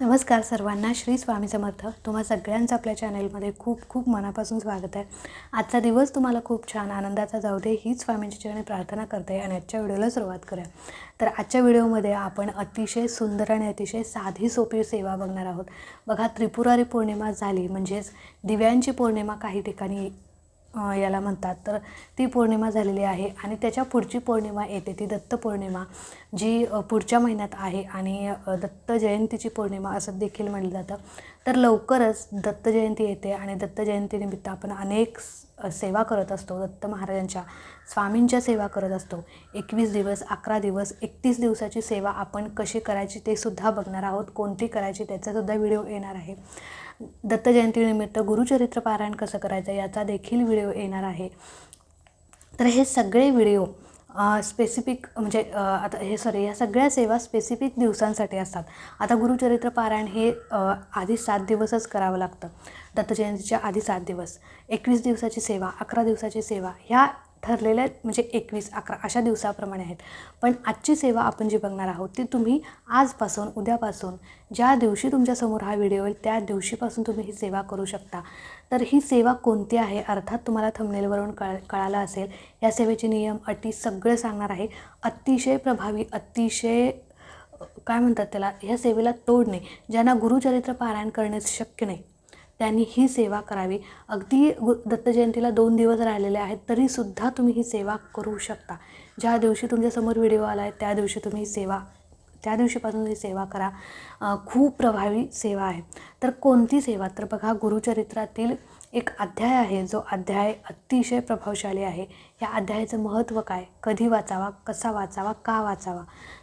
नमस्कार सर्वांना श्री स्वामी समर्थ. तुम्हा सगळ्यांचं आपल्या चॅनलमध्ये खूप खूप मनापासून स्वागत आहे. आजचा दिवस तुम्हाला खूप छान आनंदाचा जाऊ दे हीच स्वामींची चरणी प्रार्थना करते आणि आजच्या व्हिडिओला सुरुवात करूया. तर आजच्या व्हिडिओमध्ये आपण अतिशय सुंदर आणि अतिशय साधी सोपी सेवा बघणार आहोत. बघा त्रिपुरारी पौर्णिमा झाली म्हणजेच दिव्यांची पौर्णिमा काही ठिकाणी याला म्हणतात. तर ती पौर्णिमा झालेली आहे आणि त्याच्या पुढची पौर्णिमा येते. ती दत्त पौर्णिमा जी पुढच्या महिन्यात आहे आणि दत्त जयंतीची पौर्णिमा असं देखील म्हटलं जातं. तर लवकरच दत्त जयंती येते आणि दत्त जयंतीनिमित्त आपण अनेक सेवा करत असतो. दत्त महाराजांच्या स्वामींच्या सेवा करत असतो. एकवीस दिवस अकरा दिवस एकतीस दिवसाची सेवा आपण कशी करायची ते सुद्धा बघणार आहोत. कोणती करायची त्याचासुद्धा व्हिडिओ येणार आहे. दत्त जयंतीनिमित्त गुरुचरित्र पारायण कसं करायचं याचा देखील व्हिडिओ येणार आहे. तर हे सगळे व्हिडिओ स्पेसिफिक म्हणजे आता हे सॉरी या सगळ्या सेवा स्पेसिफिक दिवसांसाठी असतात. आता गुरुचरित्र पारायण हे आधी सात दिवसच करावं लागतं. दत्तजयंतीच्या आधी सात दिवस. एकवीस दिवसाची सेवा अकरा दिवसाची सेवा ह्या ठरलेल्या म्हणजे एकवीस अकरा अशा दिवसाप्रमाणे आहेत. पण आजची सेवा आपण जी बघणार आहोत ती तुम्ही आजपासून उद्यापासून ज्या दिवशी तुमच्यासमोर हा व्हिडिओ येईल त्या दिवशीपासून तुम्ही ही सेवा करू शकता. तर ही सेवा कोणती आहे? अर्थात तुम्हाला थंबनेलवरून कळ कळालं असेल या सेवेचे नियम अटी सगळं सांगणार आहे. अतिशय प्रभावी अतिशय काय म्हणतात त्याला? ह्या सेवेला तोड नाही. ज्यांना गुरुचरित्र पारायण करणे शक्य नाही त्यांनी ही सेवा करावी. अगदी गु दत्तजयंतीला दोन दिवस राहिलेले आहेत तरीसुद्धा तुम्ही ही सेवा करू शकता. ज्या दिवशी तुमच्यासमोर व्हिडिओ आला आहे त्या दिवशी तुम्ही ही सेवा त्या दिवशीपासून ही सेवा करा. खूप प्रभावी सेवा आहे. तर कोणती सेवा? तर बघा गुरुचरित्रातील एक अध्याय आहे जो अध्याय अतिशय प्रभावशाली आहे. या अध्यायाचं महत्त्व काय? कधी वाचावा कसा वाचावा का वाचावा?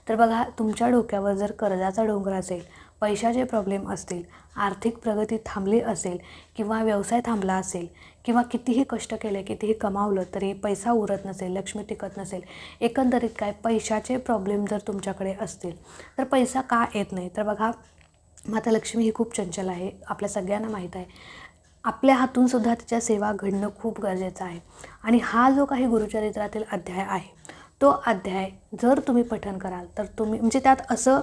तर बघा तुमच्या डोक्यावर जर कर्जाचा डोंगर असेल पैशाचे प्रॉब्लेम असतील आर्थिक प्रगती थांबली असेल किंवा व्यवसाय थांबला असेल किंवा कितीही कष्ट केले कितीही कमावलं तरी पैसा उरत नसेल लक्ष्मी टिकत नसेल एकंदरीत काय पैशाचे प्रॉब्लेम जर तुमच्याकडे असतील तर पैसा का येत नाही? तर बघा माता लक्ष्मी ही खूप चंचल आहे आपल्या सगळ्यांना माहीत आहे. आपल्या हातून सुद्धा तिच्या सेवा घडणं खूप गरजेचं आहे. आणि हा जो काही गुरुचरित्रातील अध्याय आहे तो अध्याय जर तुम्ही पठण कराल तर तुम्ही म्हणजे त्यात असं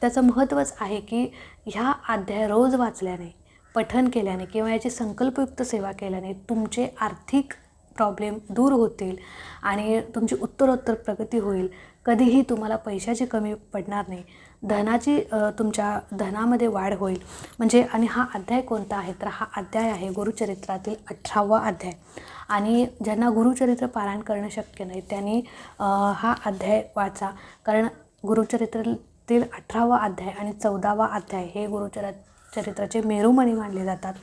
त्याचं महत्त्वच आहे की ह्या अध्याय रोज वाचल्याने पठन केल्याने किंवा याची संकल्पयुक्त सेवा केल्याने तुमचे आर्थिक प्रॉब्लेम दूर होतील आणि तुमची उत्तरोत्तर प्रगती होईल. कधीही तुम्हाला पैशाची कमी पडणार नाही. धनाची तुमच्या धनामध्ये वाढ होईल. म्हणजे आणि हा अध्याय कोणता आहे? तर हा अध्याय आहे गुरुचरित्रातील अठरावा अध्याय. आणि ज्यांना गुरुचरित्र पारायण करणं शक्य नाही त्यांनी हा अध्याय वाचा. कारण गुरुचरित्र त्यातील अठरावा अध्याय आणि चौदावा अध्याय हे गुरुचर चरित्राचे मेरुमणी मानले जातात.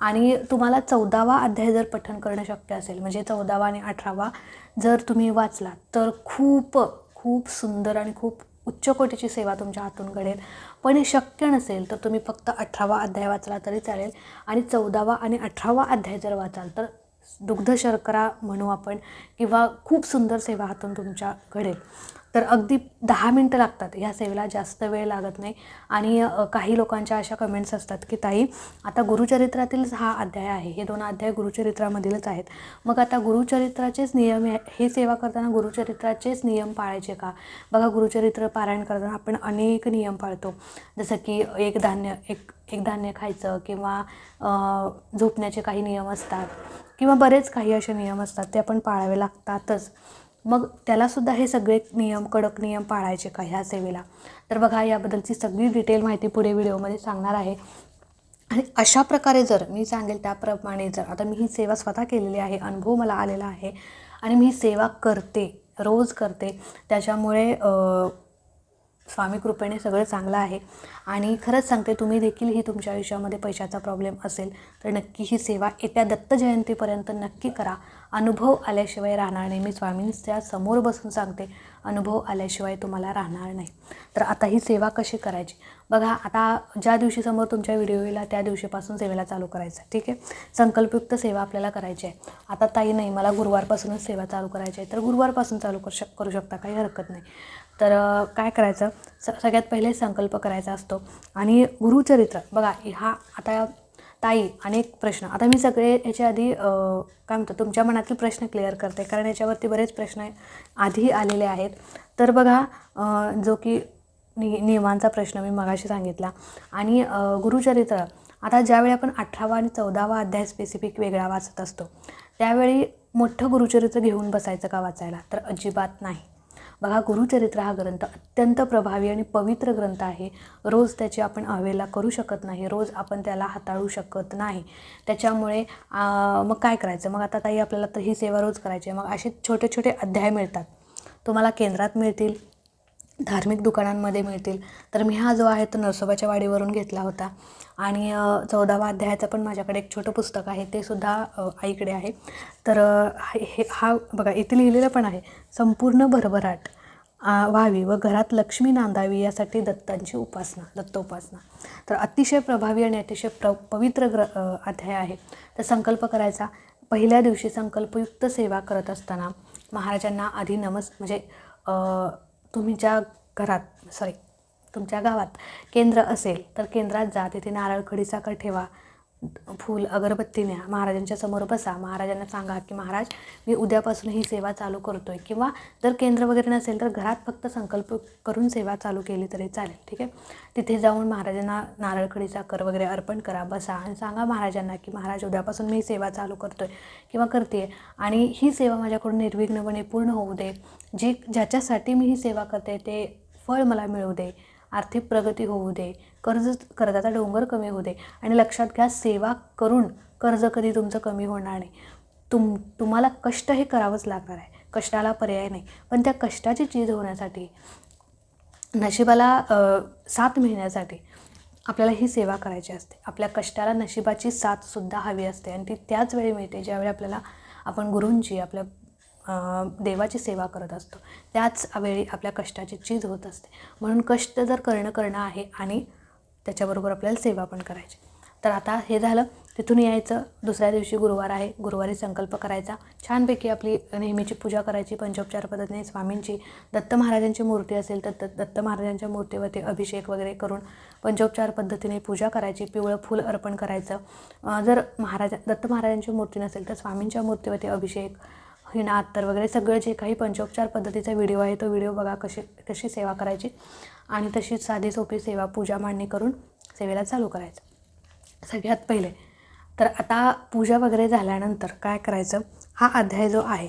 आणि तुम्हाला चौदावा अध्याय जर पठण करणं शक्य असेल म्हणजे चौदावा आणि अठरावा जर तुम्ही वाचला तर खूप खूप सुंदर आणि खूप उच्च कोटीची सेवा तुमच्या हातून घडेल. पण हे शक्य नसेल तर तुम्ही फक्त अठरावा अध्याय वाचला तरी चालेल. आणि चौदावा आणि अठरावा अध्याय जर वाचाल तर दुग्ध शर्करा म्हणू आपण किंवा खूप सुंदर सेवा हातून तुमच्या घडेल. तर अगदी दहा मिनटं लागतात. ह्या सेवेला जास्त वेळ लागत नाही. आणि काही लोकांच्या अशा कमेंट्स असतात की ताई आता गुरुचरित्रातीलच हा अध्याय आहे. हे दोन अध्याय गुरुचरित्रामधीलच आहेत. मग आता गुरुचरित्राचेच नियम हे हे सेवा करताना गुरुचरित्राचेच नियम पाळायचे का? बघा गुरुचरित्र पारायण करताना आपण अनेक नियम पाळतो. जसं की एक धान्य एक एक धान्य खायचं किंवा झोपण्याचे काही नियम असतात. किंवा बरेच काही असे नियम असतात ते आपण पाळावे लागतातच. मग त्यालासुद्धा हे सगळे नियम कडक नियम पाळायचे का ह्या सेवेला? तर बघा याबद्दलची सगळी डिटेल माहिती पुढे व्हिडिओमध्ये सांगणार आहे. आणि अशा प्रकारे जर मी सांगेल त्याप्रमाणे जर आता मी ही सेवा स्वतः केलेली आहे अनुभव मला आलेला आहे आणि मी ही सेवा करते रोज करते त्याच्यामुळे स्वामी कृपेने सगळं चांगलं आहे. आणि खरंच सांगते तुम्ही देखील ही तुमच्या आयुष्यामध्ये पैशाचा प्रॉब्लेम असेल तर नक्की ही सेवा येत्या दत्त जयंतीपर्यंत नक्की करा. अनुभव आल्याशिवाय राहणार नाही. मी स्वामींच्या समोर बसून सांगते अनुभव आल्याशिवाय तुम्हाला राहणार नाही. तर आता ही सेवा कशी करायची? बघा आता ज्या दिवशी समोर तुमच्या व्हिडिओ येईल त्या दिवशीपासून सेवेला चालू करायचं आहे ठीक आहे? संकल्पयुक्त सेवा आपल्याला करायची आहे. आता ताई नाही मला गुरुवारपासूनच सेवा चालू करायची आहे. तर गुरुवारपासून चालू करू शक करू शकता काही हरकत नाही. तर काय करायचं? स सगळ्यात पहिले संकल्प करायचा असतो. आणि गुरुचरित्र बघा हा आता ताई अनेक प्रश्न. आता मी सगळे ह्याच्या आधी काय म्हणतो तुमच्या मनातील प्रश्न क्लिअर करते कारण याच्यावरती बरेच प्रश्न आधी आलेले आहेत. तर बघा जो की नि नियमांचा प्रश्न मी मगाशी सांगितला. आणि गुरुचरित्र आता ज्यावेळी आपण अठरावा आणि चौदावा अध्याय स्पेसिफिक वेगळा वाचत असतो त्यावेळी मोठं गुरुचरित्र घेऊन बसायचं का वाचायला? तर अजिबात नाही. बघा गुरुचरित्र हा ग्रंथ अत्यंत प्रभावी आणि पवित्र ग्रंथ आहे. रोज त्याची आपण अवेला करू शकत नाही. रोज आपण त्याला हाताळू शकत नाही. त्याच्यामुळे मग काय करायचं? मग आता ताई आपल्याला तर ही सेवा रोज करायची आहे. मग असे छोटे छोटे अध्याय मिळतात. तुम्हाला केंद्रात मिळतील. धार्मिक दुकानांमध्ये मिळतील. तर मी हा जो आहे तो नरसोबाच्या वाडीवरून घेतला होता. आणि चौदावा अध्यायाचं पण माझ्याकडे एक छोटं पुस्तक आहे. ते सुद्धा आईकडे आहे. तर हे हा बघा इथे लिहिलेलं पण आहे. संपूर्ण भरभराट व्हावी व घरात लक्ष्मी नांदावी यासाठी दत्तांची उपासना दत्त उपासना तर अतिशय प्रभावी आणि अतिशय प्र पवित्र ग्र अध्याय आहे. तर संकल्प करायचा. पहिल्या दिवशी संकल्पयुक्त सेवा करत असताना महाराजांना आधी नमस म्हणजे तुमच्या घरात सॉरी तुमच्या गावात केंद्र असेल तर केंद्रात जा. तिथे नारळ खडी साखर ठेवा. फूल अगरबत्ती न्या महाराजांच्या समोर बसा. महाराजांना सांगा की महाराज मी उद्यापासून ही सेवा चालू करतो आहे किंवा जर केंद्र वगैरे नसेल तर घरात फक्त संकल्प करून सेवा चालू केली तरी चालेल. ठीक आहे? तिथे जाऊन महाराजांना नारळखडी साखर वगैरे अर्पण करा बसा आणि सांगा महाराजांना की महाराज उद्यापासून मी सेवा चालू करतो आहे किंवा करते आणि ही सेवा माझ्याकडून निर्विघ्नपणे पूर्ण होऊ दे. जे ज्याच्यासाठी मी ही सेवा करते ते फळ मला मिळू दे. आर्थिक प्रगती होऊ दे कर्ज कर्जाचा डोंगर कमी होऊ दे आणि लक्षात घ्या सेवा करून कर्ज कधी तुमचं कमी होणार नाही. तुम तुम्हाला कष्ट हे करावंच लागणार आहे. कष्टाला पर्याय नाही. पण त्या कष्टाची चीज होण्यासाठी नशिबाला साथ मिळण्यासाठी आपल्याला ही सेवा करायची असते. आपल्या कष्टाला नशिबाची साथसुद्धा हवी असते आणि ती त्याच वेळी मिळते ज्यावेळी आपल्याला आपण गुरूंची आपल्या देवाची सेवा करत असतो. त्याच वेळी आपल्या कष्टाची चीज होत असते. म्हणून कष्ट जर करणं करणं आहे आणि त्याच्याबरोबर आपल्याला सेवा पण करायची. तर आता हे झालं. तिथून यायचं. दुसऱ्या दिवशी गुरुवार आहे. गुरुवारी संकल्प करायचा. छानपैकी आपली नेहमीची पूजा करायची. पंचोपचार पद्धतीने स्वामींची दत्त महाराजांची मूर्ती असेल तर दत्त दत्त महाराजांच्या मूर्तीवरती अभिषेक वगैरे करून पंचोपचार पद्धतीने पूजा करायची. पिवळं फूल अर्पण करायचं. जर महाराजा दत्त महाराजांची मूर्ती नसेल तर स्वामींच्या मूर्तीवरती अभिषेक हिना अत्तर वगैरे सगळं जे काही पंचोपचार पद्धतीचा व्हिडिओ आहे तो व्हिडिओ बघा कशी कशी सेवा करायची. आणि तशीच साधी सोपी सेवा पूजा मांडणी करून सेवेला चालू करायचं. सगळ्यात पहिले तर आता पूजा वगैरे झाल्यानंतर काय करायचं हा अध्याय जो आहे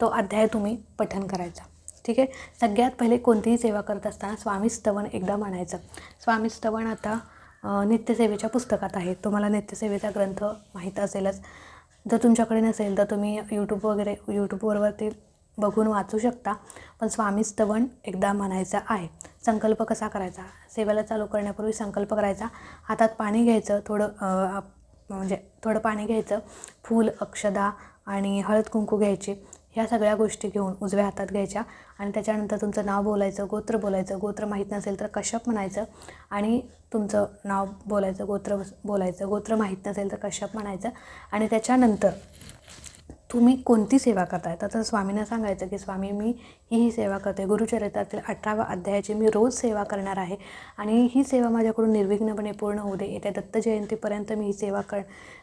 तो अध्याय तुम्ही पठन करायचा. ठीक आहे? सगळ्यात पहिले कोणतीही सेवा करत असताना स्वामी स्तवन एकदा म्हणायचं स्वामी स्तवन आता नित्यसेवेच्या पुस्तकात आहे. तुम्हाला नित्यसेवेचा ग्रंथ माहीत असेलच. जर तुमच्याकडे नसेल तर तुम्ही यूट्यूब वगैरे यूट्यूबवरती बघून वाचू शकता. पण स्वामी स्तवन एकदा म्हणायचं आहे. संकल्प कसा करायचा? सेवेला चालू करण्यापूर्वी संकल्प करायचा. हातात पाणी घ्यायचं थोडं आप- म्हणजे थोडं पाणी घ्यायचं. फूल अक्षदा आणि हळद कुंकू घ्यायची. ह्या सगळ्या गोष्टी घेऊन उजव्या हातात घ्यायच्या आणि त्याच्यानंतर तुमचं नाव बोलायचं गोत्र बोलायचं गोत्र माहीत नसेल तर कश्यप म्हणायचं आणि तुमचं नाव बोलायचं गोत्र बोलायचं गोत्र माहीत नसेल तर कश्यप म्हणायचं आणि त्याच्यानंतर तुम्ही कोणती सेवा करताय? तर तर स्वामींना सांगायचं की स्वामी मी ही ही सेवा करते. गुरुचरित्रातील अठराव्या अध्यायाची मी रोज सेवा करणार आहे आणि ही सेवा माझ्याकडून निर्विघ्नपणे पूर्ण होऊ दे. येत्या दत्त जयंतीपर्यंत मी ही सेवा कर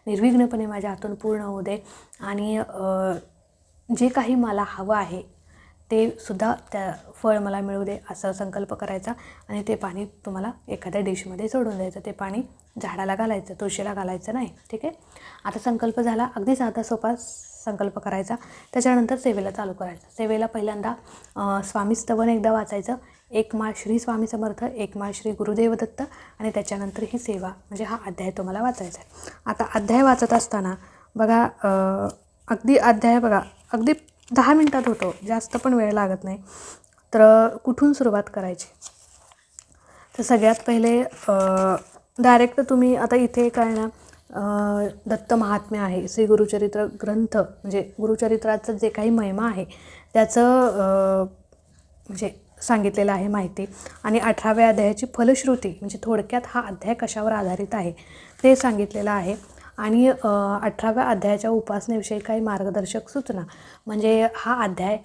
निर्विघ्नपणे माझ्या हातून पूर्ण होऊ दे आणि जे काही मला हवं आहे ते सुद्धा त्या फळ मला मिळू दे असं संकल्प करायचा आणि ते पाणी तुम्हाला एखाद्या डिशमध्ये सोडून द्यायचं. ते पाणी झाडाला घालायचं तुळशीला घालायचं नाही ठीक आहे? आता संकल्प झाला अगदी साधा सोपा संकल्प करायचा. त्याच्यानंतर सेवेला चालू करायचं. सेवेला पहिल्यांदा स्वामी स्तवन एकदा वाचायचं. एक माळ श्री स्वामी समर्थ एक माळ श्री गुरुदेव दत्त आणि त्याच्यानंतर ही सेवा म्हणजे हा अध्याय तुम्हाला वाचायचा आहे. आता अध्याय वाचत असताना बघा अगदी अध्याय बघा अगदी दहा मिनटात होतो. जास्त पण वेळ लागत नाही. तर कुठून सुरुवात करायची? तर सगळ्यात पहिले डायरेक्ट तुम्ही आता इथे काय ना दत्त महात्म्य आहे. श्री गुरुचरित्र ग्रंथ म्हणजे गुरुचरित्राचं जे काही महिमा आहे त्याचं म्हणजे सांगितलेलं आहे माहिती. आणि अठराव्या अध्यायाची फलश्रुती म्हणजे थोडक्यात हा अध्याय कशावर आधारित आहे ते सांगितलेलं आहे. आणि अठराव्या अध्यायाच्या उपासनेविषयी काही मार्गदर्शक सूचना. म्हणजे हा अध्याय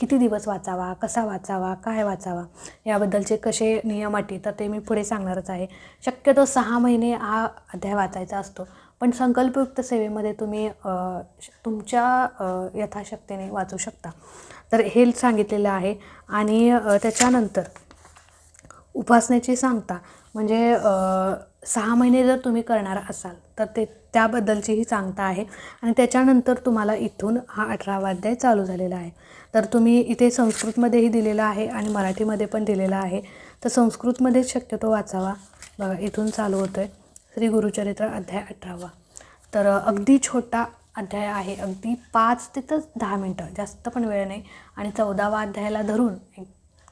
किती दिवस वाचावा कसा वाचावा काय वाचावा याबद्दलचे कसे नियम अटी तर ते मी पुढे सांगणारच आहे. शक्यतो सहा महिने हा अध्याय वाचायचा असतो. पण संकल्पयुक्त सेवेमध्ये तुम्ही श- तुमच्या यथाशक्तीने वाचू शकता. तर हे सांगितलेलं आहे. आणि त्याच्यानंतर उपासनेची सांगता. म्हणजे सहा महिने जर तुम्ही करणार असाल तर ते त्याबद्दलचीही सांगता आहे. आणि त्याच्यानंतर तुम्हाला इथून हा अठरावा अध्याय चालू झालेला आहे. तर तुम्ही इथे संस्कृतमध्येही दिलेलं आहे आणि मराठीमध्ये पण दिलेलं आहे. तर संस्कृतमध्येच शक्यतो वाचावा. बघा इथून चालू होतो आहे श्री गुरुचरित्र अध्याय अठरावा. तर अगदी छोटा अध्याय आहे. अगदी पाच ते तर दहा मिनटं. जास्त पण वेळ नाही. आणि चौदावा अध्यायाला धरून एक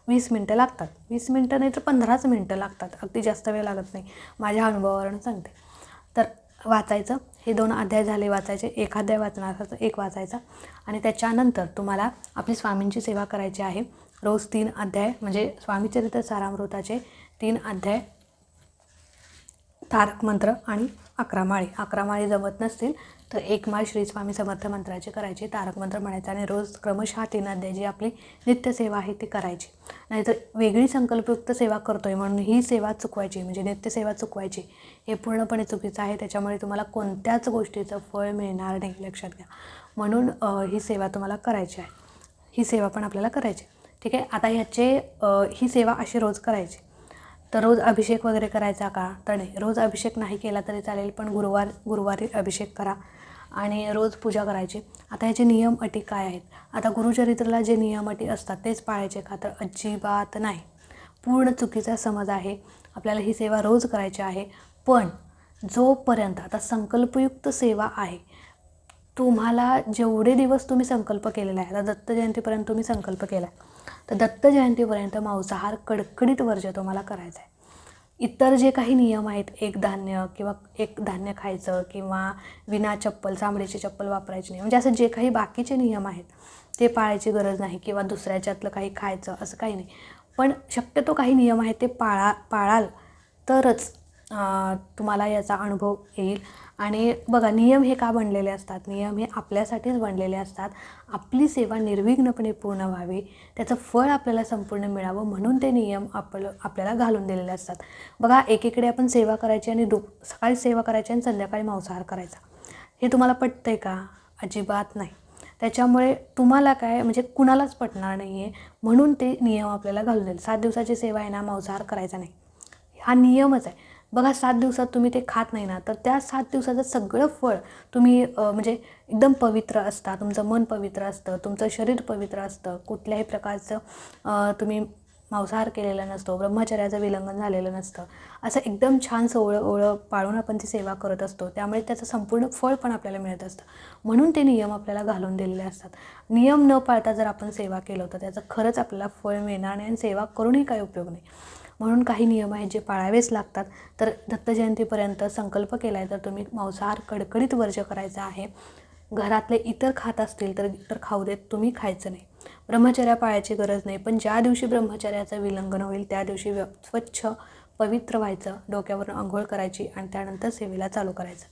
वीस मिनटं लागतात. वीस मिनटं नाही तर पंधराच मिनटं लागतात. अगदी जास्त वेळ लागत नाही. माझ्या अनुभवावरून सांगते. तर वाचायचं. हे दोन अध्याय झाले वाचायचे. एक अध्याय वाचणार एक वाचायचा. आणि त्याच्यानंतर तुम्हाला आपली स्वामींची सेवा करायची आहे. रोज तीन अध्याय म्हणजे स्वामीचरित्र सारामृताचे तीन अध्याय तारक मंत्र आणि अकरा माळी. अकरा माळी जमत नसतील तर एक माळ श्री स्वामी समर्थ मंत्राची करायची तारक मंत्र म्हणायचं आणि रोज क्रमशः तीन अध्याय जी आपली नित्यसेवा आहे ती करायची. नाहीतर वेगळी संकल्पयुक्त सेवा करतो आहे म्हणून ही सेवा चुकवायची म्हणजे नित्यसेवा चुकवायची हे पूर्णपणे चुकीचं आहे. त्याच्यामुळे तुम्हाला कोणत्याच गोष्टीचं फळ मिळणार नाही लक्षात घ्या. म्हणून ही सेवा तुम्हाला करायची आहे. ही सेवा पण आपल्याला करायची ठीक आहे? आता ह्याचे ही सेवा अशी रोज करायची. तर रोज अभिषेक वगैरे करायचा का? तर नाही. रोज अभिषेक नाही केला तरी चालेल पण गुरुवार गुरुवारी अभिषेक करा. आणि रोज पूजा करायची. आता ह्याचे नियम अटी काय आहेत? आता गुरुचरित्राला जे नियम अटी असतात तेच पाळायचे का? तर अजिबात नाही. पूर्ण चुकीचा समज आहे. आपल्याला ही सेवा रोज करायची आहे. पण जोपर्यंत आता संकल्पयुक्त सेवा आहे तुम्हाला जेवढे दिवस तुम्ही संकल्प केलेला आहे आता दत्त जयंतीपर्यंत तुम्ही संकल्प केला आहे तर दत्त जयंतीपर्यंत मांसाहार कडकडीत वर्ज तुम्हाला करायचा आहे इतर जे काही नियम आहेत एक धान्य किंवा एक धान्य खायचं किंवा विना चप्पल चांबडीची चप्पल वापरायची नाही. म्हणजे असं जे काही बाकीचे नियम आहेत ते पाळायची गरज नाही किंवा दुसऱ्याच्यातलं काही खायचं असं काही नाही. पण शक्यतो काही नियम आहेत ते पाळा पाळाल तरच तुम्हाला याचा अनुभव येईल. आणि बघा नियम हे का बनलेले असतात? नियम हे आपल्यासाठीच बनलेले असतात. आपली सेवा निर्विघ्नपणे पूर्ण व्हावी. त्याचं फळ आपल्याला संपूर्ण मिळावं म्हणून ते नियम आपलं आपल्याला घालून दिलेले असतात. बघा एकीकडे आपण सेवा करायची आणि दुप सकाळी सेवा करायची आणि संध्याकाळी मांसाहार करायचा. हे तुम्हाला पटतं आहे का? अजिबात नाही. त्याच्यामुळे तुम्हाला काय म्हणजे कुणालाच पटणार नाही आहे म्हणून ते नियम आपल्याला घालून दिले. सात दिवसाची सेवा आहे ना मांसाहार करायचा नाही. हा नियमच आहे. बघा सात दिवसात तुम्ही ते खात नाही ना तर त्या सात दिवसाचं सगळं फळ तुम्ही म्हणजे एकदम पवित्र असता तुमचं मन पवित्र असतं तुमचं शरीर पवित्र असतं कुठल्याही प्रकारचं तुम्ही मांसाहार केलेला नसतो ब्रह्मचर्याचं विलंघन झालेलं नसतं असं एकदम छान सोवळं ओळं पाळून आपण ती सेवा करत असतो त्यामुळे त्याचं संपूर्ण फळ पण आपल्याला मिळत असतं. म्हणून ते नियम आपल्याला घालून दिलेले असतात. नियम न पाळता जर आपण सेवा केलं तर त्याचं खरंच आपल्याला फळ मिळणार नाही आणि सेवा करूनही काही उपयोग नाही. म्हणून काही नियम आहेत जे पाळावेच लागतात. तर दत्त जयंतीपर्यंत संकल्प केला आहे तर तुम्ही मांसाहार कडकडीत वर्ज करायचा आहे. घरातले इतर खात असतील तर इतर खाऊ देत तुम्ही खायचं नाही. ब्रह्मचर्या पाळायची गरज नाही. पण ज्या दिवशी ब्रह्मचर्याचं विलंघन होईल त्या दिवशी व्य स्वच्छ पवित्र व्हायचं. डोक्यावरून आंघोळ करायची आणि त्यानंतर सेवेला चालू करायचं.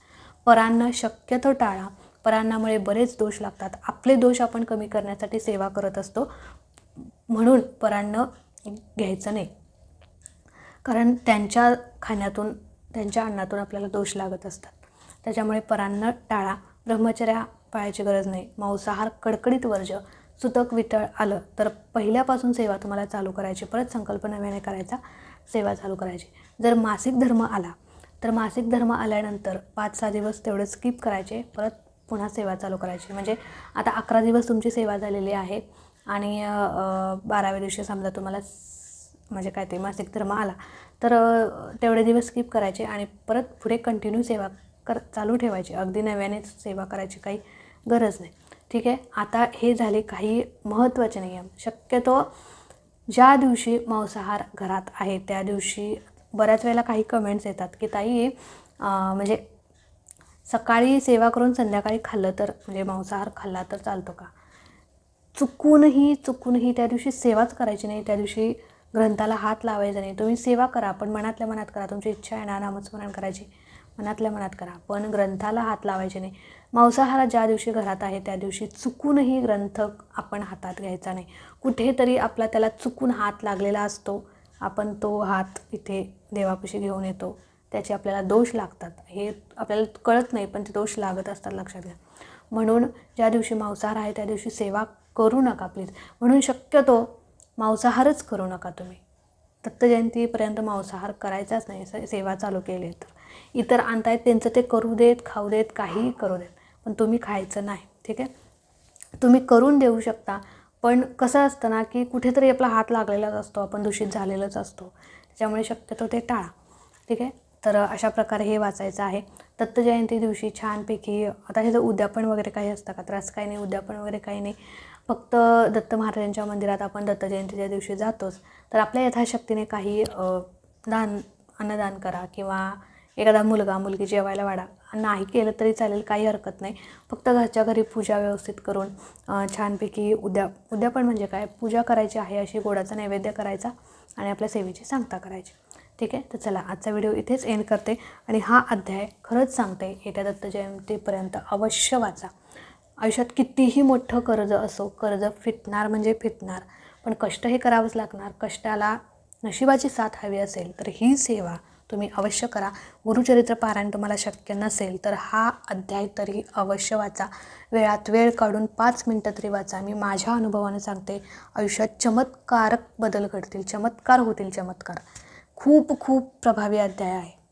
परांना शक्यतो टाळा. परांनामुळे बरेच दोष लागतात. आपले दोष आपण कमी करण्यासाठी सेवा करत असतो. म्हणून परांना घ्यायचं नाही. कारण त्यांच्या खाण्यातून त्यांच्या अन्नातून आपल्याला दोष लागत असतात. त्याच्यामुळे परांना टाळा. ब्रह्मचर्या पाळायची गरज नाही. मांसाहार कडकडीत वर्ज. सुतक वितळ आलं तर पहिल्यापासून सेवा तुम्हाला चालू करायची. परत संकल्प नव्याने करायचा सेवा चालू करायची. जर मासिक धर्म आला तर मासिक धर्म आल्यानंतर पाच सहा दिवस तेवढे स्किप करायचे. परत पुन्हा सेवा चालू करायची. म्हणजे आता अकरा दिवस तुमची सेवा झालेली आहे आणि बाराव्या दिवशी समजा तुम्हाला म्हणजे काय ते मासिक धर्म आला तर तेवढे दिवस स्किप करायचे आणि परत पुढे कंटिन्यू सेवा कर चालू ठेवायची. अगदी नव्यानेच सेवा करायची काही गरज नाही. ठीक आहे? आता हे झाले काही महत्त्वाचे नियम. शक्यतो ज्या दिवशी मांसाहार घरात आहे त्या दिवशी बऱ्याच वेळेला काही कमेंट्स येतात की ताई म्हणजे सकाळी सेवा करून संध्याकाळी खाल्लं तर म्हणजे मांसाहार खाल्ला तर चालतो का? चुकूनही चुकूनही त्या दिवशी सेवाच करायची नाही. त्या दिवशी ग्रंथाला हात लावायचा नाही. तुम्ही सेवा करा पण मनातल्या मनात करा. तुमची इच्छा आहे ना नामस्मरण करायची. मनातल्या मनात करा पण ग्रंथाला हात लावायचे नाही. मांसाहार ज्या दिवशी घरात आहे त्या दिवशी चुकूनही ग्रंथ आपण हातात घ्यायचा नाही. कुठेतरी आपला त्याला चुकून हात लागलेला असतो. आपण तो हात इथे देवापाशी घेऊन येतो. त्याचे आपल्याला दोष लागतात. हे आपल्याला कळत नाही पण ते दोष लागत असतात लक्षात घ्या. म्हणून ज्या दिवशी मांसाहार आहे त्या दिवशी सेवा करू नका प्लीज म्हणून शक्यतो मांसाहारच करू नका तुम्ही. दत्तजयंतीपर्यंत मांसाहार करायचाच नाही से सेवा चालू केली तर. इतर आणतायत त्यांचं ते करू देत खाऊ देत काहीही करू देत पण तुम्ही खायचं नाही ठीक आहे? तुम्ही करून देऊ शकता पण कसं असतं ना की कुठेतरी आपला हात लागलेलाच असतो आपण दूषित झालेलाच असतो. त्याच्यामुळे शक्यतो ते टाळा ठीक आहे? तर अशा प्रकारे हे वाचायचं आहे. दत्तजयंती दिवशी छानपैकी आता हे जर उद्यापन वगैरे काही असतं का? त्रास काही नाही उद्यापन वगैरे काही नाही. फक्त दत्त महाराजांच्या मंदिरात आपण दत्तजयंतीच्या दिवशी जातोच. तर आपल्या यथाशक्तीने काही दान अन्नदान करा किंवा एखादा मुलगा मुलगी जेवायला वाढा. नाही केलं तरी चालेल काही हरकत नाही. फक्त घरच्या घरी पूजा व्यवस्थित करून छानपैकी उद्या उद्या पण म्हणजे काय पूजा करायची आहे अशी गोडाचा नैवेद्य करायचा आणि आपल्या सेवेची सांगता करायची. ठीक आहे? तर चला आजचा व्हिडिओ इथेच एंड करते आणि हा अध्याय खरंच सांगते. येत्या दत्त जयंतीपर्यंत अवश्य वाचा. आयुष्यात कितीही मोठं कर्ज असो कर्ज फिटणार म्हणजे फिटणार. पण कष्ट हे करावंच लागणार. कष्टाला नशिबाची साथ हवी असेल तर ही सेवा तुम्ही अवश्य करा. गुरुचरित्र पारायण तुम्हाला शक्य नसेल तर हा अध्याय तरी अवश्य वाचा. वेळात वेळ काढून पाच मिनटं तरी वाचा. मी माझ्या अनुभवाने सांगते आयुष्यात चमत्कारक बदल घडतील. चमत्कार होतील चमत्कार. खूप खूप प्रभावी अध्याय आहे.